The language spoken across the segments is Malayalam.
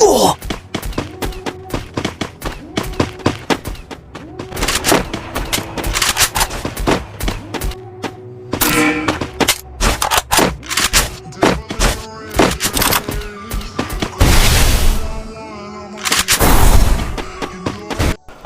哦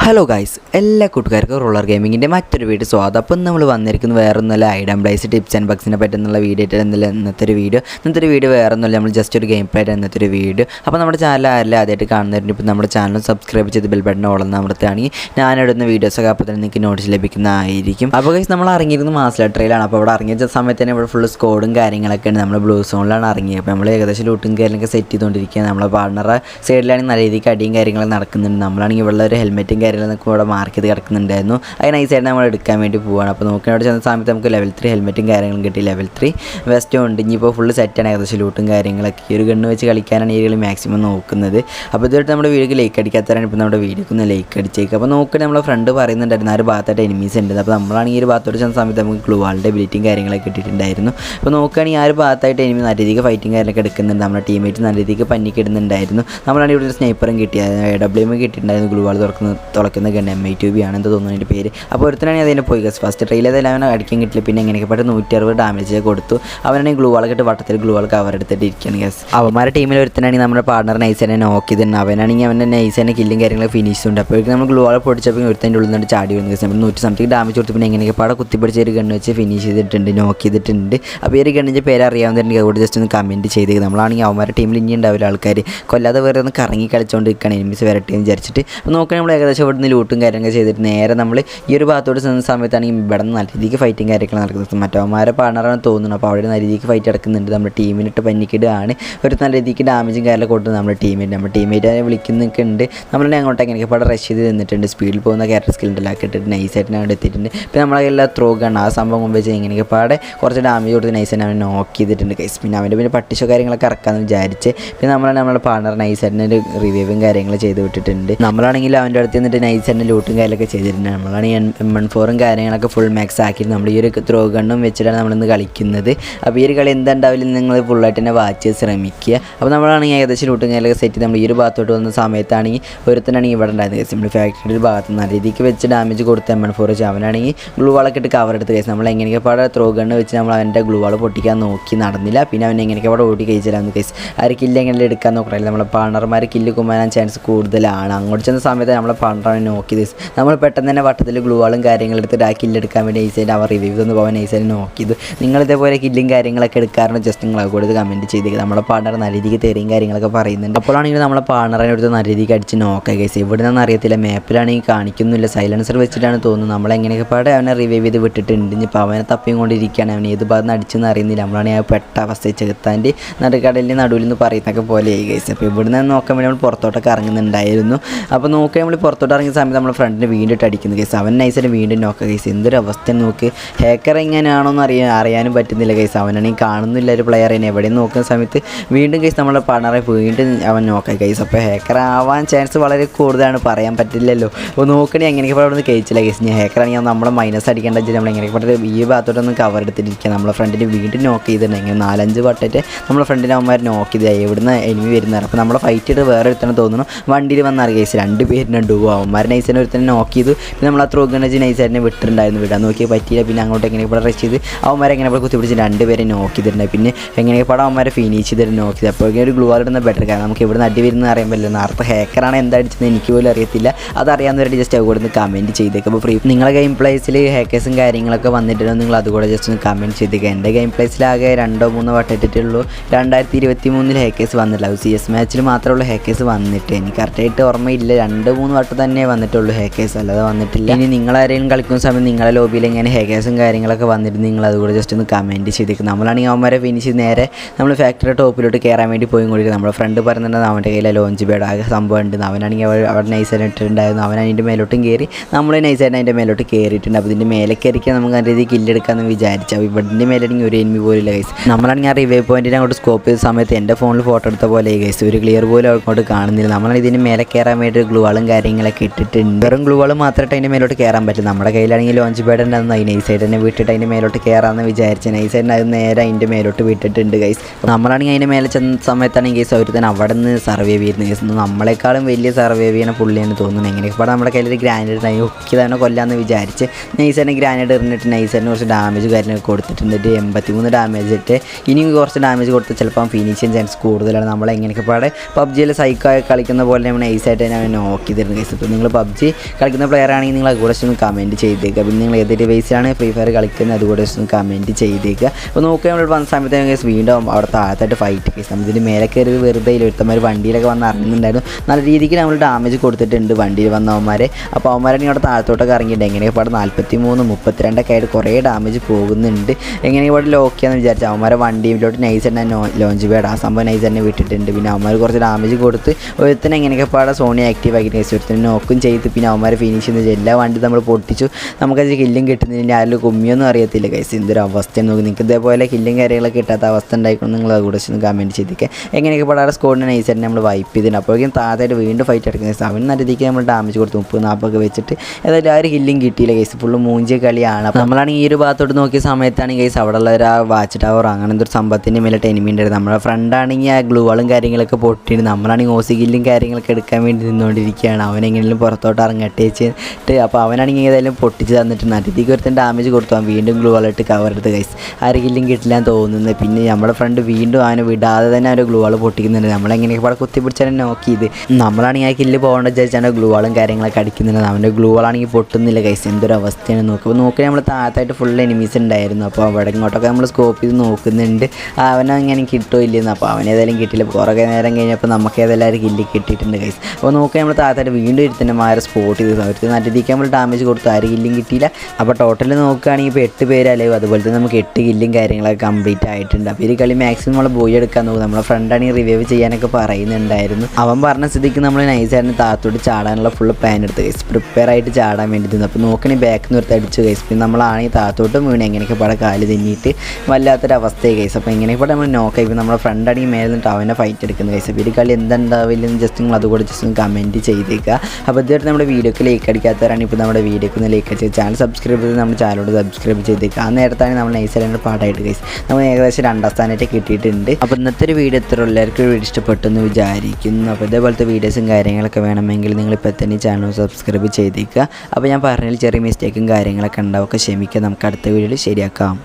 ഹലോ ഗൈസ് എല്ലാ കൂട്ടുകാർക്കും റോളർ ഗെയിമിങ്ങിന്റെ മറ്റൊരു വീഡിയോ സ്വാഗതം. അപ്പം നമ്മൾ വന്നിരിക്കുന്നത് വേറെ ഐഡം പ്ലേസ് ടിപ്സ് ആൻഡ് ബക്സിനെ പറ്റുന്നുള്ള വീഡിയോ ആയിട്ട് ഇന്നത്തെ ഒരു വീഡിയോ. ഇന്നത്തെ ഒരു വീഡിയോ വേറെ ഒന്നുമില്ല നമ്മൾ ജസ്റ്റ് ഒരു ഗെയിം പ്ലേ ആയിട്ട് ഇന്നത്തെ ഒരു വീഡിയോ. അപ്പോൾ നമ്മുടെ ചാനൽ ആരല്ല ആദ്യമായിട്ട് കാണുന്നവരുണ്ട് ഇപ്പോൾ നമ്മുടെ ചാനൽ സബ്സ്ക്രൈബ് ചെയ്ത് ബെൽ ബട്ടൺ ഓളം അമർത്തുകയാണെങ്കിൽ ഞാനിടുന്ന വീഡിയോസൊക്കെ അപ്പോൾ തന്നെ നിങ്ങൾക്ക് നോട്ടീസ് ലഭിക്കുന്നതായിരിക്കും. അപ്പോൾ ഗൈസ് നമ്മൾ ഇറങ്ങിയിരുന്നത് മാസ് ലെറ്ററിലാണ് അപ്പോൾ അവിടെ ഇറങ്ങിയ സമയത്ത് തന്നെ ഇവിടെ ഫുള്ള് സ്കോഡും കാര്യങ്ങളൊക്കെ ഉണ്ട്. നമ്മൾ ബ്ലൂ സോണിലാണ് ഇറങ്ങിയത്. അപ്പോൾ നമ്മൾ ഏകദേശം ലൂട്ടും കാര്യങ്ങളൊക്കെ സെറ്റ് ചെയ്തുകൊണ്ടിരിക്കുകയാണ്. നമ്മളെ പാർട്ണറെ സൈഡിലാണെങ്കിൽ നല്ല രീതിക്ക് അടിയും കാര്യങ്ങളൊക്കെ നടക്കുന്നുണ്ട്. നമ്മളാണെങ്കിൽ ഇവിടെ ഒരു ഹെൽമെറ്റും കാര്യങ്ങളൊക്കെ ഇവിടെ മാർക്ക് ചെയ്ത് കിടക്കുന്നുണ്ടായിരുന്നു അത് നൈസായിട്ട് നമ്മൾ എടുക്കാൻ വേണ്ടി പോവാണ്. അപ്പോൾ നോക്കിയോട് ചെന്ന സമയത്ത് നമുക്ക് ലെവൽ ത്രീ ഹെൽമെറ്റും കാര്യങ്ങളും കിട്ടി. ലെവൽ ത്രീ വെസ്റ്റും ഉണ്ട്. ഇനിയിപ്പോൾ ഫുള്ള് സെറ്റാണ് ഏകദേശം ലൂട്ടും കാര്യങ്ങളൊക്കെ. ഈ ഒരു ഗണ്ണ് വെച്ച് കളിക്കാനാണ് ഈ കളി മാക്സിമം നോക്കുന്നത്. അപ്പോൾ ഇതുവരെ നമ്മുടെ വീഡിയോക്ക് ലൈക്ക് അടിക്കാത്തവരാണ് ഇപ്പോൾ നമ്മുടെ വീഡിയോക്ക് ഒന്ന് ലൈക്ക് അടിച്ചേക്ക്. അപ്പോൾ നോക്കി നമ്മളെ ഫ്രണ്ട് പറയുന്നുണ്ടായിരുന്നു. ആ ഒരു ഭാഗത്തായിട്ട് എനിമീസ് ഉണ്ട് അപ്പോൾ നമ്മളാണ് ഈ ഒരു ഭാഗത്തോട് ചെന്ന സമയത്ത് നമുക്ക് ഗ്ലൂ ആളുടെ എബിലിറ്റിയും കാര്യങ്ങളൊക്കെ കിട്ടിയിട്ടുണ്ടായിരുന്നു. അപ്പോൾ നോക്കുകയാണെങ്കിൽ ആ ഒരു ഭാഗത്തായിട്ട് എനിമി നല്ല രീതിക്ക് ഫൈറ്റിംഗ് കാര്യങ്ങളൊക്കെ എടുക്കുന്നുണ്ട്. നമ്മുടെ ടീമേറ്റ് നല്ല രീതിക്ക് പന്നിക്കിടുന്നുണ്ടായിരുന്നു നമ്മളാണ് ഇവിടെ ഒരു സ്നൈപ്പറും എ ഡബ്ല്യൂ കിട്ടിയിട്ടുണ്ടായിരുന്നു. ഗ്ലൂ ആൾ തുറക്കുന്ന തുറക്കുന്ന gun M I two B ആണ് എന്ന് തോന്നുന്നു അതിന്റെ പേര്. അപ്പോൾ ഒരുത്തനാണ് അതിന്റെ പോയി ഗസ് ഫസ്റ്റ് ട്രെയിൽ ഏതായാലും അവനെ അടിക്കാൻ കിട്ടില്ല. പിന്നെ എങ്ങനെയൊക്കെ പെട്ടെന്ന് നൂറ്റി അറുപത് ഡാമേജ് കൊടുത്തു. അവനാണെങ്കിൽ ഗ്ലൂ വാളൊക്കെ ഇട്ട് വട്ടത്തിൽ ഗ്ലൂ വാൾ കവർ എടുത്തിട്ട് ഇരിക്കുകയാണ് ഗസ് അവന്മാരുടെ ടീമിൽ ഒരുത്തനാണെങ്കിൽ നമ്മുടെ പാർട്ണർ നൈസനെ നോക്കി തന്നെ അവനാണെങ്കിൽ അവന്റെ നൈസനെ കില്ലും കാര്യങ്ങളും ഫിനിഷ് ഉണ്ട് അപ്പോഴേക്കും നമ്മൾ ഗ്ലൂ വാൾ പൊടിച്ചപ്പോൾ ഒരുത്തന്റെ ഉള്ളിൽ നിന്ന് ചാടി ഗസ് നമ്മൾ നൂറ്റി സംതിങ് ഡാമേജ് കൊടുത്തു പിന്നെ എങ്ങനെയൊക്കെ പാടെ കുത്തിപ്പിടിച്ച ഒരു ഗണ്ണ് വെച്ച് ഫിനിഷ് ചെയ്തിട്ടുണ്ട് നോക്ക് ചെയ്തിട്ടുണ്ട്. അപ്പോൾ ഈ ഒരു ഗണ്ണിന്റെ പേര് അറിയാവുന്നതിന്റെ അതുകൊണ്ട് ജസ്റ്റ് ഒന്ന് കമന്റ് ചെയ്ത് നമ്മളാണെങ്കിൽ അവന്മാരുടെ ടീമിൽ ഇനി ഉണ്ടാവില്ല ആൾക്കാർ കൊല്ലാതെ വേറെ ഒന്ന് കറങ്ങി കളിച്ചുകൊണ്ടിരിക്കുകയാണ് എനിമിസ് വരട്ടെ എന്ന് വിചാരിച്ചിട്ട്. അപ്പോൾ നോക്കുകയാണെങ്കിൽ നമ്മൾ ഏകദേശം ഇവിടെ നിന്ന് ലൂട്ടും കാര്യങ്ങളൊക്കെ ചെയ്തിട്ട് നേരെ നമ്മൾ ഈ ഒരു ഭാഗത്തോട് ചെന്ന സമയത്താണെങ്കിൽ ഇവിടെ നിന്ന് നല്ല രീതിക്ക് ഫൈറ്റും കാര്യങ്ങളൊക്കെ നടക്കുന്നത് മറ്റവന്മാരെ പാർട്ണറാണ് തോന്നുന്നു. അപ്പോൾ അവിടെ നല്ല രീതിക്ക് ഫൈറ്റ് നടക്കുന്നുണ്ട്. നമ്മുടെ ടീമിനിട്ട് പന്നിക്കിടുകയാണ് ഒരു നല്ല രീതിക്ക് ഡാമേജും കാര്യങ്ങളൊക്കെ കൊടുത്ത് നമ്മുടെ ടീമിന്റെ നമ്മുടെ ടീമേറ്റ് വിളിക്കുന്നൊക്കെ ഉണ്ട്. നമ്മളെ അങ്ങോട്ട് എങ്ങനെയൊക്കെ പാടെ റഷ് ചെയ്ത് നിന്നിട്ടുണ്ട്. സ്പീഡിൽ പോകുന്ന ക്യാരക്ടർ സ്കിൽ ഇട്ടിട്ട് നൈസായിട്ട് അവിടെ എത്തിയിട്ടുണ്ട്. പിന്നെ നമ്മളെ എല്ലാ ത്രോ ഗൺ ആ സംഭവം മുമ്പ് വെച്ച് എങ്ങനെയൊക്കെ പാടെ കുറച്ച് ഡാമേജ് കൊടുത്ത് നൈസായിട്ട് അവൻ നോക്ക് ചെയ്തിട്ടുണ്ട് കൈസ് പിന്നെ അവന്റെ പിന്നെ പട്ടിഷോ കാര്യങ്ങളൊക്കെ ഇറക്കാമെന്ന് വിചാരിച്ച്. പിന്നെ നമ്മളാണ് നമ്മുടെ പാർട്ണർ നൈസായിട്ട് റിവ്യൂവും കാര്യങ്ങൾ ചെയ്ത് വിട്ടിട്ടുണ്ട്. നമ്മളാണെങ്കിൽ അവന്റെ അടുത്ത് നിന്നിട്ട് നൈസായിട്ട് ലൂട്ടും കാര്യങ്ങളൊക്കെ ചെയ്തിട്ടുണ്ട്. നമ്മളാണ് എം എൺ ഫോറും കാര്യങ്ങളൊക്കെ ഫുൾ മാക്സ് ആക്കിയിട്ട് നമ്മൾ ഈ ഒരു ത്രോ ഗണ്ണും വെച്ചിട്ടാണ് നമ്മളിന്ന് കളിക്കുന്നത്. അപ്പോൾ ഈ ഒരു കളി എന്താണ്ടാവില്ല നിങ്ങൾ ഫുള്ളായിട്ട് തന്നെ വാച്ച് ശ്രമിക്കുക. അപ്പോൾ നമ്മളാണെങ്കിൽ ഏകദേശം ലൂട്ടും കാര്യങ്ങളൊക്കെ സെറ്റ് നമ്മൾ ഈ ഒരു ഭാഗത്തോട്ട് വന്ന സമയത്താണെങ്കിൽ ഒരുത്തനാണെങ്കിൽ ഇവിടെ ഉണ്ടായിരുന്നത്. നമ്മൾ ഫാക്ടറിയുടെ ഭാഗത്ത് നല്ല രീതിക്ക് വെച്ച് ഡാമേജ് കൊടുത്ത് എം എൺ ഫോർ വെച്ച് അവനാണെങ്കിൽ ഗ്ലൂ വാളൊക്കെ ഇട്ട് കവർ എടുത്ത് കേസ് നമ്മൾ എങ്ങനെയൊക്കെ പാടെ ത്രോ ഗണ്ണ് വെച്ച് നമ്മൾ അവന്റെ ഗ്ലൂ വാൾ പൊട്ടിക്കാൻ നോക്കി നടന്നില്ല. പിന്നെ അവൻ എങ്ങനെയൊക്കെ അവിടെ ഓടി കഴിച്ചില്ലാന്ന് കേസ് ആ ഒരു കില്ല് എങ്ങനെ എടുക്കാൻ നോക്കണമല്ലോ. നമ്മളെ പാർട്ണർമാർ കില്ല് കുമാരാൻ ചാൻസ് കൂടുതലാണ്. അങ്ങോട്ട് ചെന്ന സമയത്ത് നമ്മളെ പാർട്ണറെ നോക്കി ദിവസം നമ്മൾ പെട്ടെന്ന് തന്നെ വട്ടത്തിൽ ഗ്ലൂവാളും കാര്യങ്ങളും എടുത്ത് ആ കില്ല് എടുക്കാൻ വേണ്ടി ഐസൈഡ് അവർ റിവ്യൂസ് ഒന്ന് പോകാൻ ഐസൈഡ് നോക്കിയത്. നിങ്ങൾ ഇതേപോലെ കില്ലും കാര്യങ്ങളൊക്കെ എടുക്കാറുണ്ട്? ജസ്റ്റ് നിങ്ങൾ അത് കൊടുത്ത് കമന്റ് ചെയ്തേക്ക്. നമ്മുടെ പാർട്ണർ നല്ല രീതിക്ക് തെറിയും കാര്യങ്ങളൊക്കെ പറയുന്നുണ്ട്. അപ്പോഴാണെങ്കിൽ നമ്മളെ പാർട്ണറിനെ എടുത്ത് നല്ല രീതിക്ക് അടിച്ച് നോക്കുക കേസ് ഇവിടെ നിന്ന് അറിയത്തില്ല മാപ്പിലാണെങ്കിൽ കാണിക്കുന്നില്ല. സൈലൻസർ വെച്ചിട്ടാണ് തോന്നുന്നത്. നമ്മളെങ്ങനെയൊക്കെ പാടെ അവനെ റിവ്യൂ ചെയ്ത് വിട്ടിട്ടുണ്ട്. ഇനിയിപ്പോൾ അവനെ തപ്പിയും കൊണ്ടിരിക്കുകയാണ്. അവൻ ഏത് ഭാഗത്ത് നിന്ന് അടിച്ചെന്ന് അറിയുന്നില്ല. നമ്മളാണെങ്കിൽ ആ പെട്ട അവസ്ഥ ചെകുത്താന്റെ നടുക്കടലിന്റെ നടുവിൽ നിന്ന് പറയുന്നൊക്കെ പോലെ കേസ് അപ്പോൾ ഇവിടെ നിന്ന് നോക്കാൻ വേണ്ടി നമ്മൾ പുറത്തോട്ടൊക്കെ ഇറങ്ങുന്നുണ്ടായിരുന്നു. അപ്പോൾ നോക്കുക നമ്മൾ പുറത്തോട്ട് ഇറങ്ങിയ സമയത്ത് നമ്മൾ ഫ്രണ്ടിന് വീണ്ടിട്ട് അടിക്കുന്ന കേസ് അവൻ നൈസായിട്ട് വീണ്ടും നോക്കുക കേസ് എന്തൊരു അവസ്ഥ നോക്ക്. ഹേക്കർ എങ്ങനെയാണോന്ന് അറിയാൻ അറിയാനും പറ്റുന്നില്ല കേസ് അവനാണെങ്കിൽ കാണുന്നില്ല ഒരു പ്ലെയറിനെ എവിടെയും നോക്കുന്ന സമയത്ത് വീണ്ടും കേസ് നമ്മുടെ പാർട്ണറെ വീണ്ടും അവൻ നോക്കുക കേസ് അപ്പോൾ ഹാക്കർ ആവാൻ ചാൻസ് വളരെ കൂടുതലാണ്. പറയാൻ പറ്റില്ലല്ലോ. അപ്പോൾ നോക്കണേ എങ്ങനെയൊക്കെ അവിടെ നിന്ന് കഴിച്ചില്ല കേസ് ഞാൻ ഹാക്കർ ആണെങ്കിൽ നമ്മളെ മൈനസ് അടിക്കേണ്ട വെച്ചാൽ നമ്മൾ എങ്ങനെയൊക്കെ പെട്ടെന്ന് ഈ ഭാഗത്തോട്ടൊന്ന് കവർ എടുത്തിട്ടിരിക്കുക നമ്മളെ ഫ്രണ്ടിന് വീണ്ടും നോക്ക് ചെയ്തിട്ടുണ്ടെങ്കിൽ നാലഞ്ച് വട്ടേറ്റ് നമ്മളെ ഫ്രണ്ടിനെ അവന്മാർ നോക്ക് ചെയ്ത് എവിടുന്ന് എനിമി വരുന്നതാണ് അപ്പോൾ നമ്മളെ ഫൈറ്റ് ചെയ്ത് വേറെ എടുത്തണം തോന്നുന്നു. വണ്ടിയിൽ വന്നാൽ കേസ് രണ്ട് പേരിനെ ഡുവോ അവന്മാർ നൈസിനെ ഒരുത്തനെ നോക്ക് ചെയ്തു. പിന്നെ നമ്മൾ ആ ത്രൂ ഗണേജ് നൈസായിട്ട് വിട്ടിട്ടുണ്ടായിരുന്നു വിടാൻ. നോക്കിയാൽ പറ്റിയില്ല. പിന്നെ അങ്ങോട്ട് എങ്ങനെ ഇവിടെ റഷ് ചെയ്ത് അവന്മാരെ എങ്ങനെ ഇവിടെ കുത്തിപ്പിടിച്ച് രണ്ട് പേരെ നോക്ക് ചെയ്തിട്ടുണ്ട് പിന്നെ എങ്ങനെയൊക്കെ പടം അവന്മാരെ ഫിനിഷ് ചെയ്തിട്ട് നോക്കി അപ്പോൾ എങ്ങനെ ഒരു ഗ്ലൂ ഇടുന്ന ബെറ്റർ കാരണം നമുക്ക് ഇവിടെ അടി വരുന്ന അറിയാൻ പറ്റില്ല. നേരത്തെ ഹാക്കറാണ് എന്താ അടിച്ചത് എനിക്ക് പോലും അറിയത്തില്ല. അതറിയാവുന്നവരുടെ ജസ്റ്റ് അവിടെ നിന്ന് കമന്റ് ചെയ്തേക്കും. അപ്പോൾ ഫ്രീ നിങ്ങളെ ഗെയിം പ്ലേസിൽ ഹാക്കേഴ്സും കാര്യങ്ങളൊക്കെ വന്നിട്ടുണ്ടോ നിങ്ങൾ അതുകൂടെ ജസ്റ്റ് ഒന്ന് കമന്റ് ചെയ്തേക്കുക എന്റെ ഗെയിം പ്ലേസിലാകെ രണ്ടോ മൂന്നോ വട്ടിട്ടുള്ളൂ രണ്ടായിരത്തി ഇരുപത്തി മൂന്നിൽ ഹേക്കേഴ്സ് വന്നില്ല സി എസ് മാച്ചിൽ മാത്രമുള്ള ഹേക്കേഴ്സ് വന്നിട്ട്. എനിക്ക് കറക്റ്റായിട്ട് ഓർമ്മയില്ല. രണ്ട് മൂന്ന് വട്ടം തന്നെ വന്നിട്ടുള്ളൂ ഹേക്കേഴ്സ് അല്ലാതെ വന്നിട്ടില്ല. ഇനി നിങ്ങളാരെയും കളിക്കുന്ന സമയം നിങ്ങളെ ലോബിയിൽ എങ്ങനെ ഹേക്കേഴ്സും കാര്യങ്ങളൊക്കെ വന്നിട്ട് നിങ്ങൾ അതുകൂടെ ജസ്റ്റ് ഒന്ന് കമന്റ് ചെയ്തേക്കും. നമ്മളാണെങ്കിൽ അവന്മാരെ ഫിനിഷ് നേരെ നമ്മൾ ഫാക്ടറി ടോപ്പിലോട്ട് കയറാൻ വേണ്ടി പോയി കൊണ്ടിരിക്കും നമ്മുടെ ഫ്രണ്ട് പറയുന്നുണ്ട് അവന്റെ കയ്യിലെ ലോഞ്ച് ബേഡ് ആകെ സംഭവം ഉണ്ട്. അവനാണെങ്കിൽ അവ അവിടെ നൈസായിട്ട് ഇട്ടിട്ടുണ്ടായിരുന്നു. അവൻ അതിന്റെ മേലോട്ടും കയറി നമ്മൾ നൈസായിട്ട് അതിന്റെ മേലോട്ട് കയറിയിട്ടുണ്ട് അപ്പോൾ ഇതിന്റെ മേലെ കയറിക്കാൻ നമുക്ക് നല്ല രീതിയിൽ കില്ലെടുക്കാമെന്ന് വിചാരിച്ചു. അപ്പോൾ ഇവിടുത്തെ മേലാണെങ്കിൽ ഒരു എനിമി പോലും ഇല്ല ഗൈസ് നമ്മളാണെങ്കിൽ ആ റിവേ പോയിന്റിനെ അങ്ങോട്ട് സ്കോപ്പ് ചെയ്ത സമയത്ത് എന്റെ ഫോണിൽ ഫോട്ടോ എടുത്ത പോലെ ഗൈസ് ഒരു ക്ലിയർ പോലും അങ്ങോട്ട് കാണുന്നില്ല. നമ്മളാണ് ഇതിന്റെ മേലെ കയറാൻ വേണ്ടി ഗ്ലൂ ആളും കാര്യങ്ങളൊക്കെ ഇട്ടിട്ടുണ്ട് വെറും ഗ്ലൂകൾ മാത്രമായിട്ട് അതിന്റെ മേലോട്ട് കയറാൻ പറ്റും നമ്മുടെ കയ്യിലാണെങ്കിൽ ലോഞ്ച് പാഡ് ഉണ്ടായിരുന്നു അതിന് ഈ സൈഡ് തന്നെ വിട്ടിട്ട് അതിന്റെ മേലോട്ട് കയറാമെന്ന് വിചാരിച്ചു ഈ സൈഡിന് അത് നേരെ അതിന്റെ മേലോട്ട് വിട്ടിട്ടുണ്ട് ഗൈസ് നമ്മളാണെങ്കിൽ അതിന്റെ മേലെ ചെന്ന സമയത്താണെങ്കിൽ ഗൈസ് അവർ തന്നെ അവിടെ നിന്ന് സർവൈവ് ചെയ്യുന്നത് ഗൈസ് നമ്മളെക്കാളും വലിയ സർവൈവ് ചെയ്യുന്ന പുള്ളിയാണ് തോന്നുന്നത് എങ്ങനെയൊക്കെ ഇപ്പോൾ നമ്മുടെ കയ്യിൽ ഒരു ഗ്രാനൈഡ് ഉണ്ടായി ഒക്കെ തന്നെ കൊല്ലാമെന്ന് വിചാരിച്ച് നൈസ് തന്നെ ഗ്രാനൈഡ് എറിഞ്ഞിട്ട് നൈസറിന് കുറച്ച് ഡാമേജ് കാര്യങ്ങളൊക്കെ കൊടുത്തിട്ടുണ്ട്. എൺപത്തി മൂന്ന് ഡാമേജ് ഇട്ട് ഇനിയും കുറച്ച് ഡാമേജ് കൊടുത്ത് ചിലപ്പോൾ ഫിനിഷ് ചെയ്യാൻ ചാൻസ് കൂടുതലാണ് നമ്മൾ എങ്ങനെയൊക്കെ പാടെ പബ്ജിയിൽ സൈക്കോ കളിക്കുന്ന പോലെ നമ്മൾ നൈസായിട്ട് തന്നെ നോക്കി തരുന്നത് ഗൈസ് ഇപ്പോൾ നിങ്ങൾ പബ്ജി കളിക്കുന്ന പ്ലെയർ ആണെങ്കിൽ നിങ്ങൾ അതുകൂടെ ഒന്ന് കമന്റ് ചെയ്തേക്കുക പിന്നെ നിങ്ങൾ ഏത് ഡിവൈസിലാണ് ഫ്രീ ഫയർ കളിക്കുന്നത് അതുകൂടെ ഒന്ന് കമന്റ് ചെയ്തേക്കുക അപ്പോൾ നോക്കുക നമ്മൾ വന്ന സമയത്ത് കേസ് വീണ്ടും അവിടെ താഴത്തായിട്ട് ഫൈറ്റ് കേസ് നമ്മൾ ഇതിന്റെ മേലെ കയറി വെറുതെ ഇരുത്തമാർ വണ്ടിയിലൊക്കെ വന്ന് ഇറങ്ങുന്നുണ്ടായിരുന്നു. നല്ല രീതിക്ക് നമ്മൾ ഡാമേജ് കൊടുത്തിട്ടുണ്ട് വണ്ടിയിൽ വന്ന അവന്മാരെ. അപ്പോൾ അവന്മാരാണെങ്കിൽ അവിടെ താഴത്തോട്ടൊക്കെ ഇറങ്ങിയിട്ട് എങ്ങനെയൊക്കെ പാടെ നാൽപ്പത്തി മൂന്ന് മുപ്പത്തിരണ്ടൊക്കെ ആയിട്ട് കുറേ ഡാമേജ് പോകുന്നുണ്ട്. എങ്ങനെയൊക്കെ ഇവിടെ ലോക്ക് ചെയ്യാന്ന് വിചാരിച്ചു അവന്മാരെ വണ്ടിയിലോട്ട് നൈസ് തന്നെ ലോഞ്ച് പേഡ് ആ സംഭവം നൈസ് തന്നെ വിട്ടിട്ടുണ്ട്. പിന്നെ അവന്മാർ കുറച്ച് ഡാമേജ് കൊടുത്ത് ഒരുത്തനെ എങ്ങനെയൊക്കെ പാടെ സോണി ആക്റ്റീവ് ആക്കിയിട്ട് ഒരുത്തനെ നോക്കും ചെയ്ത്. പിന്നെ അവന്മാരെ ഫിനിഷ് ചെയ്യുന്ന എല്ലാ വണ്ടി നമ്മൾ പൊട്ടിച്ചു. നമുക്കത് കില്ലും കിട്ടുന്നതിന് ആരും കുമ്മിയൊന്നും അറിയത്തില്ല കൈസ് എന്തൊരു അവസ്ഥയാണ് നോക്കി. നിങ്ങൾക്ക് ഇതേപോലെ കില്ലും കാര്യങ്ങളൊക്കെ കിട്ടാത്ത അവസ്ഥ ഉണ്ടായിക്കൊണ്ട് നിങ്ങൾ അത് കൂടെ ഒന്ന് കമന്റ് ചെയ്തിരിക്കുക എങ്ങനെയൊക്കെ പാടാതെ സ്കോഡിനെ നൈസായിട്ട് നമ്മൾ വൈപ്പ് ചെയ്തിട്ടുണ്ട്. അപ്പോഴേക്കും താഴത്തായിട്ട് വീണ്ടും ഫൈറ്റ് എടുക്കുന്നത് അവൻ നല്ല രീതിക്ക് നമ്മൾ ഡാമേജ് കൊടുത്തു മുപ്പത് നാൽപ്പൊക്കെ വെച്ചിട്ട് ഏതായാലും ആ ഒരു കില്ലും കിട്ടിയില്ല കേസ് ഫുള്ള് മൂഞ്ചിയ കളിയാണ്. അപ്പോൾ നമ്മളാണെങ്കിൽ ഈ ഒരു ഭാഗത്തോട്ട് നോക്കിയ സമയത്താണ് കേസ് അവിടെ ഉള്ള ഒരു ആ വാച്ച് ടവർ അങ്ങനത്തെ ഒരു സംഭവത്തിന്റെ മേലെ എനിമി ഉണ്ടായിരുന്നു നമ്മുടെ ഫ്രണ്ടാണെങ്കിൽ ആ ഗ്ലൂവളും കാര്യങ്ങളൊക്കെ പൊട്ടിയിട്ട് നമ്മളാണെങ്കിൽ ഓസി കില്ലും കാര്യങ്ങളൊക്കെ എടുക്കാൻ വേണ്ടി നിന്നുകൊണ്ടിരിക്കുകയാണ്. അവൻ എങ്ങനെയും പുറത്തോട്ട് ഇറങ്ങട്ടെ വെച്ചിട്ട്. അപ്പോൾ അവനാണെങ്കിൽ ഏതായാലും പൊട്ടിച്ച് തന്നിട്ട് അതിഥിക്ക് ഒരുത്തൻ ഡാമേജ് കൊടുത്തു. അവൻ വീണ്ടും ഗ്ലൂ ഇട്ട് കവർ എടുത്ത്. കൈസ് ആരെങ്കിലും കിട്ടില്ലാന്ന് തോന്നുന്നത് പിന്നെ നമ്മുടെ ഫ്രണ്ട് വീണ്ടും അവനെ വിടാതെ തന്നെ ഒരു ഗ്ലൂ വാൾ പൊട്ടിക്കുന്നുണ്ട്. നമ്മളെങ്ങനെയൊക്കെ പാടെ കുത്തി പിടിച്ചാൽ നോക്കിയത്. നമ്മളാണെങ്കിൽ ആ കില്ല് പോകേണ്ട വിചാരിച്ചാണ് ഗ്ലൂ വാളും കാര്യങ്ങളൊക്കെ അടിക്കുന്നുണ്ട്. അവന്റെ ഗ്ലൂ വാളാണെങ്കിൽ പൊട്ടുന്നില്ല. കൈസ് എന്തൊരു അവസ്ഥയാണ് അപ്പോൾ നോക്കി നമ്മൾ താഴത്തായിട്ട് ഫുൾ എനിമീസ് ഉണ്ടായിരുന്നു. അപ്പോൾ അവിടെ ഇങ്ങോട്ടൊക്കെ നമ്മൾ സ്കോപ്പ് ചെയ്ത് നോക്കുന്നുണ്ട്. അവനങ്ങനെ കിട്ടോ ഇല്ലെന്ന് അപ്പോൾ അവനേതായാലും കിട്ടില്ല കുറേ നേരം കഴിഞ്ഞപ്പോൾ നമുക്ക് ഏതെല്ലാം കില്ല് കിട്ടിയിട്ടുണ്ട് കൈസ് അപ്പോൾ നോക്കി നമ്മൾ താഴത്തായിട്ട് വീണ്ടും ഇരുത്തന്മാരെ സ്പോട്ട് ചെയ്ത് അവർക്ക് നല്ല രീതിക്ക് നമ്മൾ ഡാമേജ് കൊടുത്തു. ആര് കില്ലും കിട്ടിയില്ല. അപ്പോൾ ടോട്ടൽ നോക്കുകയാണെങ്കിൽ ഇപ്പോൾ എട്ട് പേരല്ലേ അതുപോലെ തന്നെ നമുക്ക് എട്ട് കില്ലും കാര്യങ്ങളൊക്കെ കംപ്ലീറ്റ് ആയിട്ടുണ്ട്. അപ്പോൾ ഈ കളി മാക്സിമം നമ്മൾ ബോയ് എടുക്കാൻ നോക്കും. നമ്മളെ ഫ്രണ്ടാണെങ്കിൽ റിവൈവ് ചെയ്യാനൊക്കെ പറയുന്നുണ്ടായിരുന്നു. അവൻ പറഞ്ഞ സ്ഥിതിക്ക് നമ്മൾ നൈസായിരുന്നു താത്തോട്ട് ചാടാനുള്ള ഫുൾ പ്ലാൻ എടുത്ത്. ഗൈസ് പ്രിപ്പയർ ആയിട്ട് ചാടാൻ വേണ്ടി നിന്ന് അപ്പോൾ നോക്കണേ ബാക്ക് നിർത്തി അടിച്ച്. ഗൈസ് പിന്നെ നമ്മളാണെങ്കിൽ താത്തോട്ടും വീണ്. എങ്ങനെയൊക്കെ പാടെ കാൽ തെന്നിയിട്ട് വല്ലാത്തൊരു അവസ്ഥയെ കൈസ് അപ്പോൾ എങ്ങനെയൊക്കെ പാടെ നമ്മൾ നോക്കാം ഇപ്പോൾ നമ്മുടെ ഫ്രണ്ടാണെങ്കിൽ മേലെ നിന്നിട്ട് അവനെ ഫൈറ്റ് എടുക്കുന്ന ഗൈസ് അപ്പോൾ ഈ കളി എന്തുണ്ടാവില്ലെന്ന് ജസ്റ്റ് നിങ്ങൾ അതുകൂടെ ജസ്റ്റ് ഒന്ന് കമന്റ് ചെയ്തേക്കുക. അപ്പോൾ ഇതുവരെ നമ്മുടെ വീഡിയോക്ക് ലൈക്ക് അടിക്കാത്തവരാണ്. ഇപ്പോൾ നമ്മുടെ വീഡിയോക്ക് ഒന്ന് ലൈക്ക് അടിച്ചത് ചാനൽ സബ്സ്ക്രൈബ് ചെയ്ത് നമ്മുടെ ചാനലോട് സബ്സ്ക്രൈബ് ചെയ്തേക്കുക ആ നേരത്താണ് നമ്മൾ നൈസറിന്റെ പാട്ടായിട്ട് ഗൈസ് നമ്മൾ ഏകദേശം രണ്ടാം സ്ഥാനമായിട്ട് കിട്ടിയിട്ടുണ്ട്. അപ്പോൾ ഇന്നത്തെ ഒരു വീഡിയോ എത്ര എല്ലാവർക്കും വീഡിയോ ഇഷ്ടപ്പെട്ടു എന്ന് വിചാരിക്കുന്നു. അപ്പോൾ ഇതേപോലത്തെ വീഡിയോസും കാര്യങ്ങളൊക്കെ വേണമെങ്കിൽ നിങ്ങൾ ഇപ്പോൾ തന്നെ ചാനൽ സബ്സ്ക്രൈബ് ചെയ്തേക്കുക അപ്പോൾ ഞാൻ പറഞ്ഞതിൽ ചെറിയ മിസ്റ്റേക്കും കാര്യങ്ങളൊക്കെ ഉണ്ടാവും. ഒക്കെ ക്ഷമിക്കുക നമുക്ക് അടുത്ത വീഡിയോയിൽ ശരിയാക്കാം.